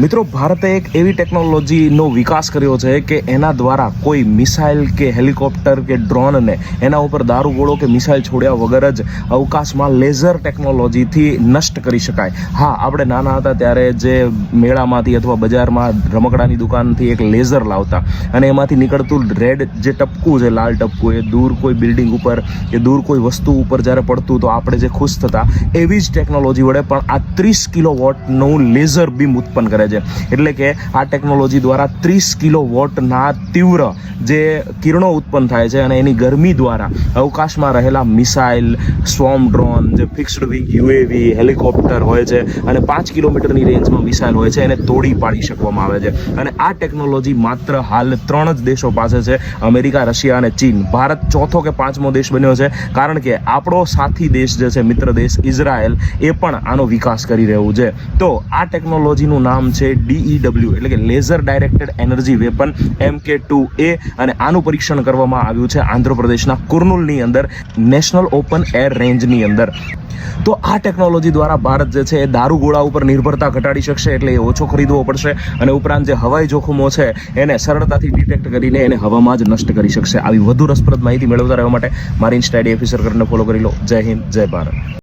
મિત્રો, ભારતે એક એવી ટેકનોલોજીનો વિકાસ કર્યો છે કે એના દ્વારા કોઈ મિસાઇલ કે હેલિકોપ્ટર કે ડ્રોનને એના ઉપર દારૂગોળો કે મિસાઇલ છોડ્યા વગર જ અવકાશમાં લેઝર ટેકનોલોજીથી નષ્ટ કરી શકાય. હા, આપણે નાના હતા ત્યારે જે મેળામાંથી અથવા બજારમાં રમકડાની દુકાનથી એક લેઝર લાવતા અને એમાંથી નીકળતું રેડ જે ટપકું છે, લાલ ટપકું, એ દૂર કોઈ બિલ્ડિંગ ઉપર કે દૂર કોઈ વસ્તુ ઉપર જ્યારે પડતું તો આપણે જે ખુશ થતા, એવી જ ટેકનોલોજી વડે પણ આ ત્રીસ કિલો વોટનું લેઝર બીમ ઉત્પન્ન કરે છે. એટલે કે આ ટેકનોલોજી દ્વારા ત્રીસ કિલો વોટના તીવ્ર જે કિરણો ઉત્પન્ન થાય છે અને એની ગરમી દ્વારા અવકાશમાં રહેલા મિસાઇલ સ્વોમ ડ્રોન, જે ફિક્સ્ડ વિંગ યુએવી હેલિકોપ્ટર હોય છે અને પાંચ કિલોમીટરની રેન્જમાં મિસાઇલ હોય છે, એને તોડી પાડી શકવામાં આવે છે. અને આ ટેકનોલોજી માત્ર હાલ ત્રણ જ દેશો પાસે છે, અમેરિકા, રશિયા અને ચીન. ભારત ચોથો કે પાંચમો દેશ બન્યો છે, કારણ કે આપણો સાથી દેશ જે છે, મિત્ર દેશ ઇઝરાયલ, એ પણ આનો વિકાસ કરી રહ્યું છે. તો આ ટેકનોલોજીનું નામ છે ડીઈડબ્લ્યુ એટલે કે લેઝર ડાયરેક્ટેડ એનર્જી વેપન એમ કે ટુ એ અને આનું પરીક્ષણ કરવામાં આવ્યું છે આંધ્રપ્રદેશના કુર્નુલની અંદર નેશનલ ઓપન એર રેન્જની અંદર. તો આ ટેકનોલોજી દ્વારા ભારત જે છે એ દારૂગોળા ઉપર નિર્ભરતા ઘટાડી શકશે એટલે એ ઓછો ખરીદવો પડશે અને ઉપરાંત જે હવાઈ જોખમો છે એને સરળતાથી ડિટેક્ટ કરીને એને હવામાં જ નષ્ટ કરી શકશે. આવી વધુ રસપ્રદ માહિતી મેળવતા રહેવા માટે મારી ઇન્સ્ટાડી ઓફિસર કરીને ફોલો કરી લો. જય હિન્દ, જય ભારત.